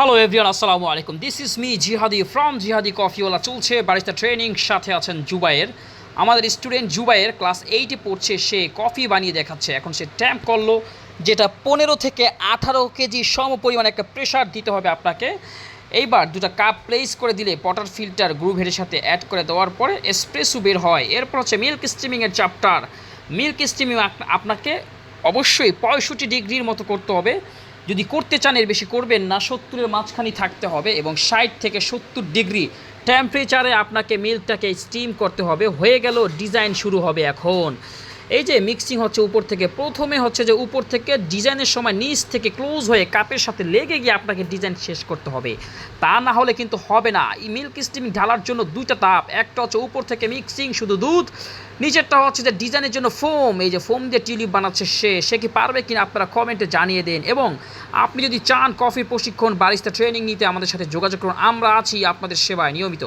Hello everyone আসসালামু আলাইকুম this is me Jihadi from Jihadi কফিওয়ালা চলছে বারিস্তা ট্রেনিং সাথে আছেন জুবাইয়ের আমাদের স্টুডেন্ট জুবাইয়ের ক্লাস এইটে পড়ছে, সে কফি বানিয়ে দেখাচ্ছে। এখন সে ট্যাম্প করল, যেটা পনেরো থেকে আঠারো কেজি সম পরিমাণে একটা প্রেশার দিতে হবে আপনাকে। এইবার দুটা কাপ প্লেস করে দিলে পটার ফিল্টার গ্রুপ হেডের সাথে অ্যাড করে দেওয়ার পরে এসপ্রেসো বের হয়। এরপর হচ্ছে মিল্ক স্টিমিংয়ের চ্যাপ্টার মিল্ক স্টিমিং আপনাকে অবশ্যই পঁয়ষট্টি ডিগ্রির মতো করতে হবে। যদি করতে চান, এর বেশি করবেন না। সত্তরের মাঝখানি থাকতে হবে এবং ষাট থেকে সত্তর ডিগ্রি টেম্পারেচারে আপনাকে মিল্কটাকে স্টিম করতে হবে। হয়ে গেল ডিজাইন শুরু হবে এখন। এই যে মিক্সিং হচ্ছে উপর থেকে, প্রথমে হচ্ছে যে উপর থেকে ডিজাইনের সময় নিচ থেকে ক্লোজ হয়ে কাপের সাথে লেগে গিয়ে আপনাকে ডিজাইন শেষ করতে হবে। তা না হলে কিন্তু হবে না। এই মিল্ক স্টিমিং ঢালার জন্য দুইটা তাপ, একটা হচ্ছে উপর থেকে মিক্সিং শুধু দুধ, নিচেরটা হচ্ছে যে ডিজাইনের জন্য ফোম এই যে ফোম দিয়ে টিউলিপ বানাচ্ছে সে সে কি পারবে কিনা আপনারা কমেন্টে জানিয়ে দেন। এবং আপনি যদি চান কফি প্রশিক্ষণ বারিস্তা ট্রেনিং নিতে আমাদের সাথে যোগাযোগ করুন। আমরা আছি আপনাদের সেবায় নিয়মিত।